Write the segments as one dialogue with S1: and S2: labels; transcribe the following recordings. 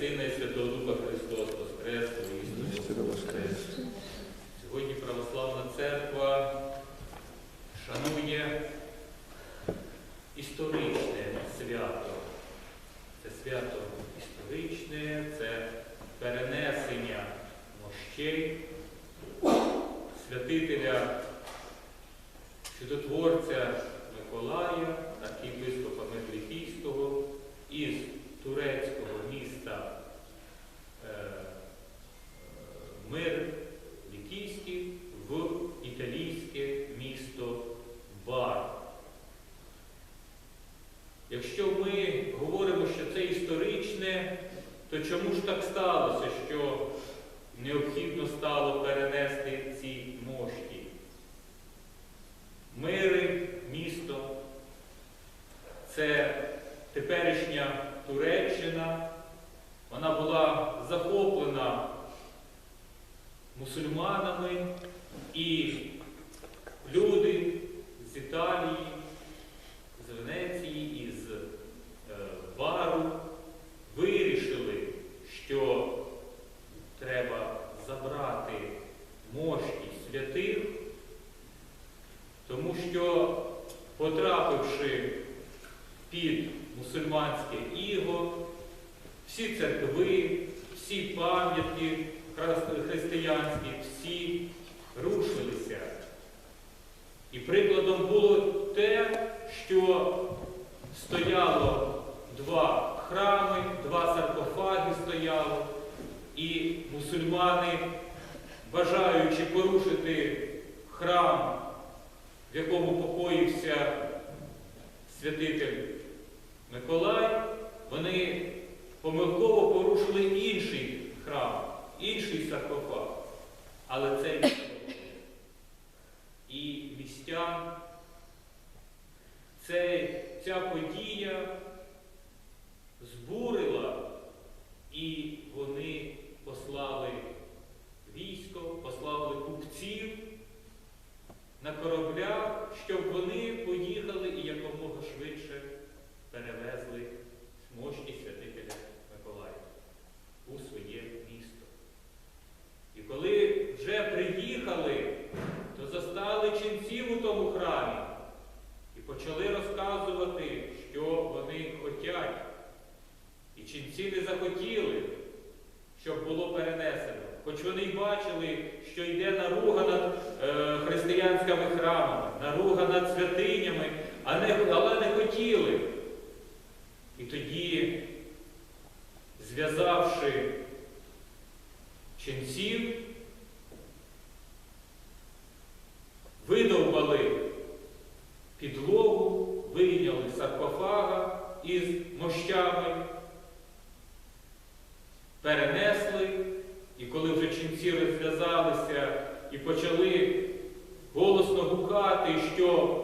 S1: Сина і Святого Духа Христос Воскрес, воістину Воскрес. Сьогодні Православна Церква шанує історичне свято. Це свято історичне, це перенесення мощей святителя, чудотворця Миколая, архієпископа Медлікійського із турецького міста е, е, Мир Лікійський в італійське місто Бар. Якщо ми говоримо, що це історичне, то чому ж так сталося, що необхідно стало перенести ці мошті? Мири, місто, це теперішня Туреччина, вона була мусульманами і люди з Італії, з Венеції, із е, Бару вирішили, що треба забрати мошті святих, тому що, потрапивши під мусульманське іго, всі церкви, всі пам'ятки християнські, всі рушилися. І прикладом було те, що стояло два храми, два саркофаги стояло, і мусульмани, бажаючи порушити храм, в якому покоївся святитель Миколай, вони помилково порушили інший храм, інший саркофаг. Але це ніхто. І містян це, ця подія збурила, і вони послали військо, послали купців на кораблях, щоб вони поїхали і якомога швидше перевезли мощі святителя Миколая у своє місто. І коли вже приїхали, то застали ченців у тому храмі і почали розказувати, що вони хотять. І ченці не захотіли, щоб було перенесено. Хоч вони й бачили, що йде наруга над е, християнськими храмами, наруга над святинями, а не, але не хотіли. І тоді, зв'язавши ченців, що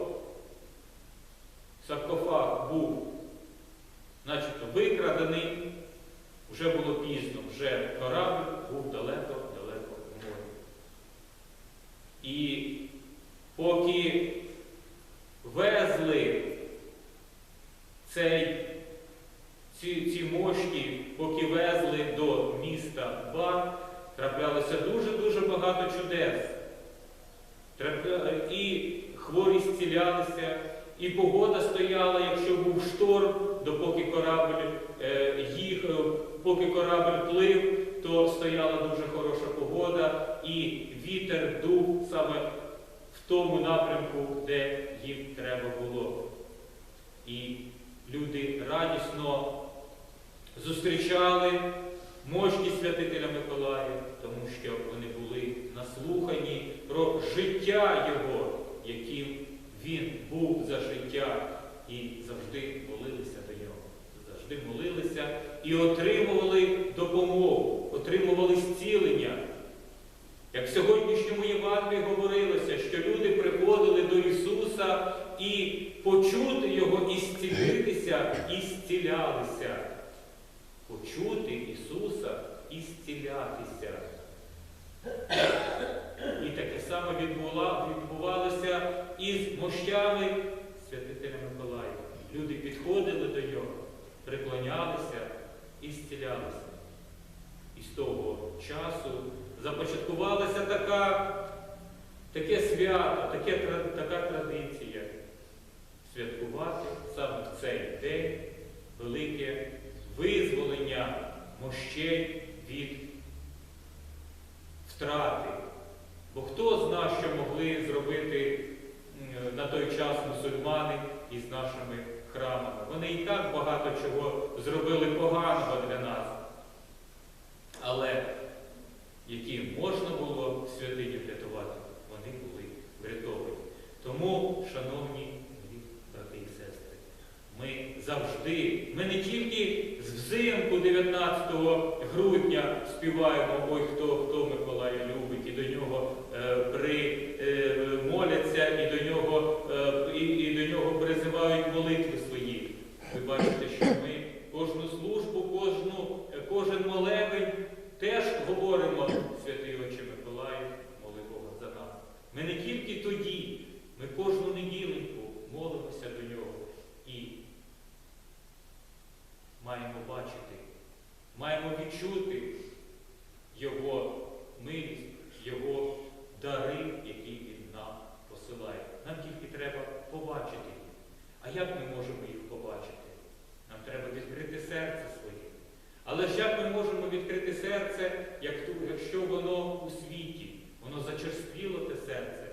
S1: саркофаг був начебто викрадений, вже було пізно, вже корабль був далеко-далеко в морі. І поки везли цей, ці, ці мошки, поки везли до міста Бар, траплялося дуже-дуже багато чудес. І хворі зцілялися, і погода стояла, якщо був шторм, допоки корабль е, їхав, поки корабль плив, то стояла дуже хороша погода, і вітер дув саме в тому напрямку, де їм треба було. І люди радісно зустрічали мощі святителя Миколая, тому що вони були наслухані про життя Його, яким він був за життя, і завжди молилися до нього. Завжди молилися і отримували допомогу, отримували зцілення. Як в сьогоднішньому Євангелії говорилося, що люди приходили до Ісуса і почути Його і зцілитися, і зцілялися. Почути Ісуса і зцілятися. І таке саме відбувалося із мощами. Люди підходили до нього, приклонялися і зцілялися. І з того часу започаткувалася така, таке свято, таке, така традиція святкувати саме в цей день велике визволення мощей від втрати. Бо хто зна, що могли зробити на той час мусульмани із нашими храмами. Вони і так багато чого зробили поганого для нас. Але які можна було святині врятувати, вони були врятовані. Тому, шановні брати і сестри, ми завжди, ми не тільки взимку 19 грудня співаємо Ой, хто хто Миколая любить, і до нього е, при, е, моляться, і до нього, е, і, і до нього призивають молитви свої. Ви бачите, що ми кожну службу, кожну, е, кожен молебень теж говоримо, святий Отче Миколаю, моли Бога за нас. Ми не тільки тоді, ми кожну неділеньку молимося до нього і маємо бачити, маємо відчути Його милість, Його дари, які Він нам посилає. Нам тільки треба побачити їх. А як ми можемо їх побачити? Нам треба відкрити серце своє. Але ж як ми можемо відкрити серце, якщо воно у світі, воно зачерствіло те серце,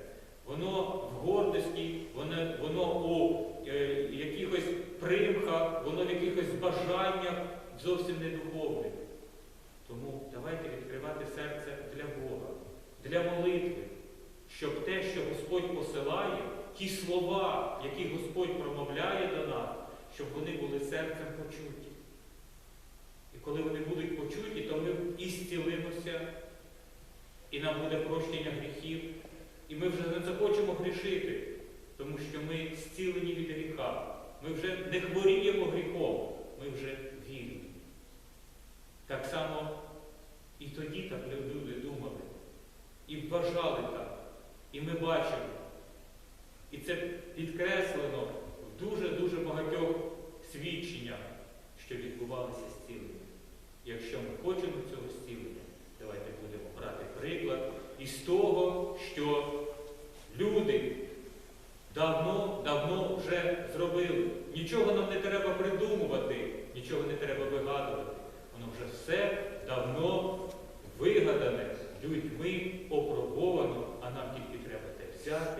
S1: воно в гордості, воно, воно у е, якихось примхах, воно в якихось бажаннях зовсім не духовних. Тому давайте відкривати серце для Бога, для молитви, щоб те, що Господь посилає, ті слова, які Господь промовляє до нас, щоб вони були серцем почуті. І коли вони будуть почуті, то ми і зцілимося, і нам буде прощення гріхів, і ми вже не захочемо грішити, тому що ми зцілені від гріха. Ми вже не хворіємо гріхом, ми вже вільні. Так само і тоді так люди і вважали так, і ми бачимо. І це підкреслено в дуже-дуже багатьох свідченнях, що відбувалися зцілення. Якщо ми хочемо цього зцілення, давайте будемо брати приклад із того, що люди давно, давно вже зробили. Нічого нам не треба придумувати, нічого не треба вигадувати. Воно вже все давно вигадане людьми, опробовано, а нам тільки треба те взяти